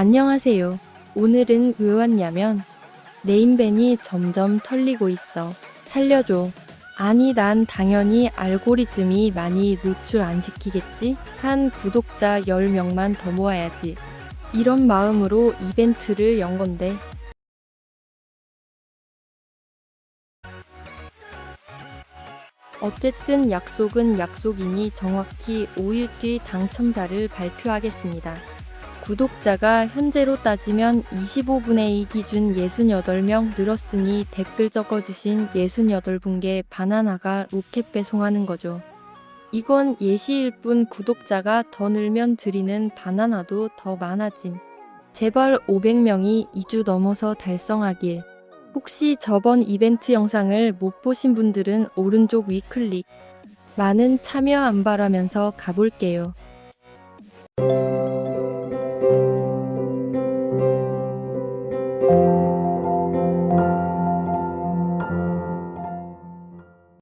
안녕하세요. 오늘은 왜 왔냐면 네임밴이 점점 털리고 있어. 살려줘. 아니 난 당연히 알고리즘이 많이 노출 안 시키겠지? 한 구독자 10명만 더 모아야지. 이런 마음으로 이벤트를 연 건데 어쨌든 약속은 약속이니 정확히 5일 뒤 당첨자를 발표하겠습니다. 구독자가 현재로 따지면 25분의 2 기준 68명 늘었으니 댓글 적어주신 68분께 바나나가 로켓 배송하는 거죠. 이건 예시일 뿐 구독자가 더 늘면 드리는 바나나도 더 많아짐. 제발 500명이 2주 넘어서 달성하길. 혹시 저번 이벤트 영상을 못 보신 분들은 오른쪽 위클릭. 많은 참여 안 바라면서 가볼게요.